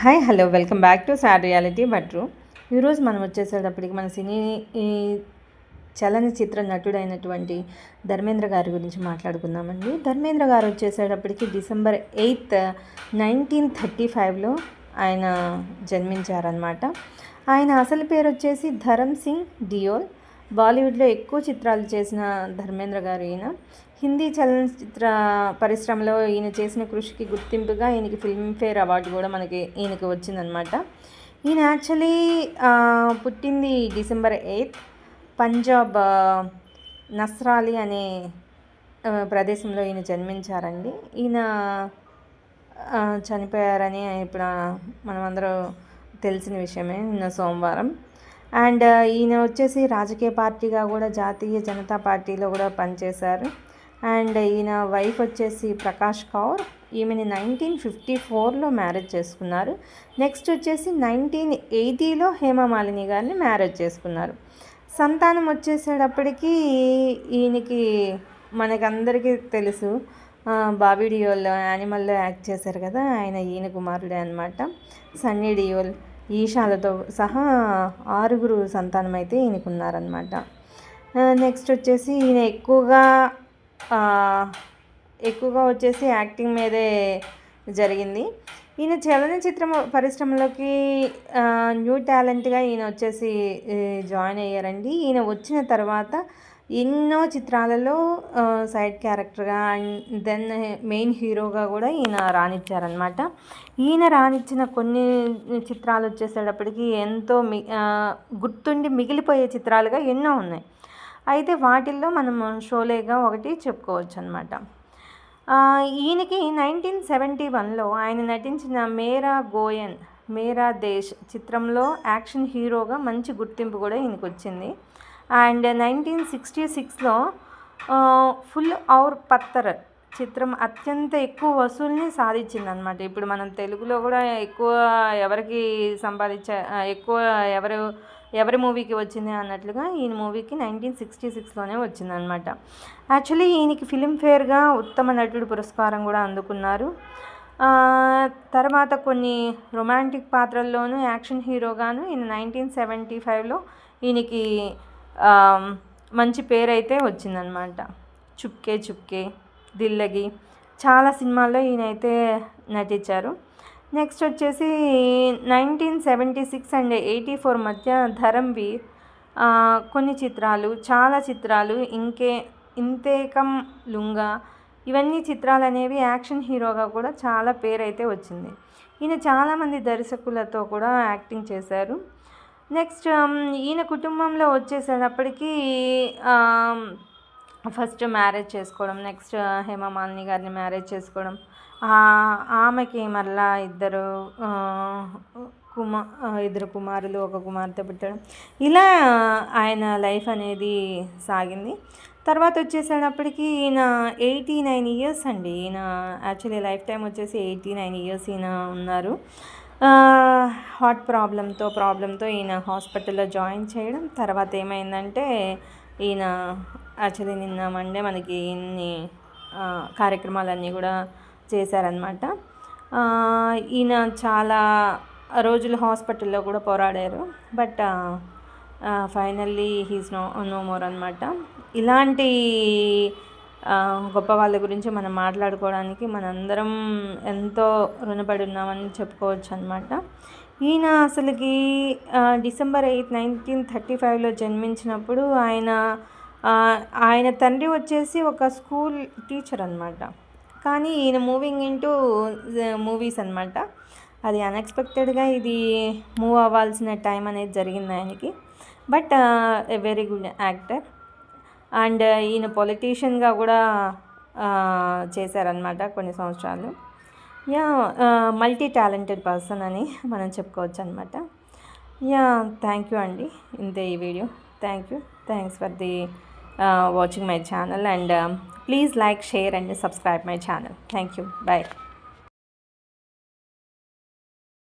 Hi hello welcome back to sad reality బట్రు. ఈరోజు మనం వచ్చేసేటప్పటికి మన సినీ ఈ చలనచిత్ర నటుడైనటువంటి ధర్మేంద్ర గారి గురించి మాట్లాడుకుందామండి. ధర్మేంద్ర గారు వచ్చేసేటప్పటికి డిసెంబర్ ఎయిత్ నైన్టీన్ థర్టీ ఫైవ్లో ఆయన జన్మించారనమాట ఆయన అసలు పేరు వచ్చేసి ధరమ్ సింగ్ డియోల్. బాలీవుడ్లో ఎక్కువ చిత్రాలు చేసిన ధర్మేంద్ర గారు ఈయన. హిందీ చలనచిత్ర పరిశ్రమలో ఈయన చేసిన కృషికి గుర్తింపుగా ఈయనకి ఫిల్మ్ఫేర్ అవార్డు కూడా మనకి ఈయనకి వచ్చిందనమాట ఈయన యాక్చువల్లీ పుట్టింది డిసెంబర్ ఎయిత్. పంజాబ్ నస్రాలి అనే ప్రదేశంలో ఈయన జన్మించారండి. ఈయన చనిపోయారని ఇప్పుడు మనమందరూ తెలిసిన విషయమే నిన్న సోమవారం. అండ్ ఈయన వచ్చేసి రాజకీయ పార్టీగా కూడా జాతీయ జనతా పార్టీలో కూడా పనిచేశారు. అండ్ ఈయన వైఫ్ వచ్చేసి ప్రకాష్ కౌర్. ఈమెని నైన్టీన్ ఫిఫ్టీ ఫోర్లో మ్యారేజ్ చేసుకున్నారు. నెక్స్ట్ వచ్చేసి నైన్టీన్ ఎయిటీలో హేమమాలిని గారిని మ్యారేజ్ చేసుకున్నారు. సంతానం వచ్చేసేటప్పటికి ఈయనకి మనకందరికీ తెలుసు బాబీ డియోల్ యానిమల్లో యాక్ట్ చేశారు కదా ఆయన ఈయన కుమారుడే అనమాట సన్నీ డియోల్ ఈషాలతో సహా ఆరుగురు సంతానం అయితే ఈయనకున్నారనమాట నెక్స్ట్ వచ్చేసి ఈయన ఎక్కువగా ఎక్కువగా వచ్చేసి యాక్టింగ్ మీదే జరిగింది. ఈయన చలనచిత్ర పరిశ్రమలోకి న్యూ టాలెంట్గా ఈయన వచ్చేసి జాయిన్ అయ్యారండి. ఈయన వచ్చిన తర్వాత ఎన్నో చిత్రాలలో సైడ్ క్యారెక్టర్గా అండ్ దెన్ మెయిన్ హీరోగా కూడా ఈయన రాణించారనమాట ఈయన రాణించిన కొన్ని చిత్రాలు వచ్చేసేటప్పటికి ఎంతో మి గుర్తుండి మిగిలిపోయే చిత్రాలుగా ఎన్నో ఉన్నాయి. అయితే వాటిల్లో మనం షోలేగా ఒకటి చెప్పుకోవచ్చు అనమాట ఈయనకి నైన్టీన్ సెవెంటీ వన్లో ఆయన నటించిన మేరా గోయన్ మేరా దేశ్ చిత్రంలో యాక్షన్ హీరోగా మంచి గుర్తింపు కూడా ఈయనకు వచ్చింది అండ్ నైన్టీన్ సిక్స్టీ సిక్స్లో ఫుల్ ఔర్ పత్తర్ చిత్రం అత్యంత ఎక్కువ వసూల్ని సాధించింది అనమాట ఇప్పుడు మనం తెలుగులో కూడా ఎక్కువ ఎవరికి సంపాదించ ఎక్కువ ఎవరు ఎవరి మూవీకి వచ్చింది అన్నట్లుగా ఈయన మూవీకి నైన్టీన్ సిక్స్టీ సిక్స్లోనే వచ్చిందనమాట యాక్చువల్లీ ఈయనకి ఫిలింఫేర్గా ఉత్తమ నటుడు పురస్కారం కూడా అందుకున్నారు. తర్వాత కొన్ని రొమాంటిక్ పాత్రల్లోనూ యాక్షన్ హీరోగాను ఈయన నైన్టీన్ సెవెంటీ ఫైవ్లో ఈయనకి మంచి పేరు అయితే వచ్చిందనమాట చుప్కే చుప్కే దిల్లగి. చాలా సినిమాల్లో ఈయన అయితే నటించారు. నెక్స్ట్ వచ్చేసి nineteen seventy six and eighty four మధ్య ధరంవీర్ కొన్ని చిత్రాలు చాలా చిత్రాలు ఇంకే ఇంతేకం లుంగా ఇవన్నీ చిత్రాలు అనేవి యాక్షన్ హీరోగా కూడా చాలా పేరైతే వచ్చింది. ఈయన చాలామంది దర్శకులతో కూడా యాక్టింగ్ చేశారు. నెక్స్ట్ ఈయన కుటుంబంలో వచ్చేసేటప్పటికీ ఫస్ట్ మ్యారేజ్ చేసుకోవడం నెక్స్ట్ హేమమాలిని గారిని మ్యారేజ్ చేసుకోవడం. ఆమెకి మళ్ళా ఇద్దరు కుమా ఇద్దరు కుమారులు ఒక కుమార్తె పుట్టడం. ఇలా ఆయన లైఫ్ అనేది సాగింది. తర్వాత వచ్చేసేటప్పటికి ఈయన ఎయిటీ నైన్ ఇయర్స్ అండి. ఈయన యాక్చువల్లీ లైఫ్ టైం వచ్చేసి ఎయిటీ నైన్ ఇయర్స్ ఈయన ఉన్నారు. హార్ట్ ప్రాబ్లంతో ప్రాబ్లంతో ఈయన హాస్పిటల్లో జాయిన్ చేయడం. తర్వాత ఏమైందంటే ఈయన యాక్చువల్లీ నిన్న మండే మనకి ఇన్ని కార్యక్రమాలన్నీ కూడా చేశారనమాట ఈయన చాలా రోజులు హాస్పిటల్లో కూడా పోరాడారు. But finally he's no no more అనమాట ఇలాంటి గొప్ప వాళ్ళ గురించి మనం మాట్లాడుకోవడానికి మనందరం ఎంతో రుణపడి ఉన్నామని చెప్పుకోవచ్చు అనమాట ఈయన అసలుకి డిసెంబర్ ఎయిత్ నైన్టీన్ థర్టీ ఫైవ్లో జన్మించినప్పుడు ఆయన ఆయన తండ్రి వచ్చేసి ఒక స్కూల్ టీచర్ అనమాట కానీ ఈయన మూవింగ్ ఇంటూ మూవీస్ అనమాట అది అన్ఎక్స్పెక్టెడ్గా ఇది మూవ్ అవ్వాల్సిన టైం అనేది జరిగింది ఆయనకి. But a very good actor. And ఈయన పొలిటీషియన్గా కూడా చేశారనమాట కొన్ని సంవత్సరాలు. యా మల్టీ టాలెంటెడ్ పర్సన్ అని మనం చెప్పుకోవచ్చు అనమాట యా థ్యాంక్ యూ అండి ఇంతే ఈ video. Thank you thanks for the Uh, watching my channel. And um, please like share and subscribe my channel. Thank you. Bye.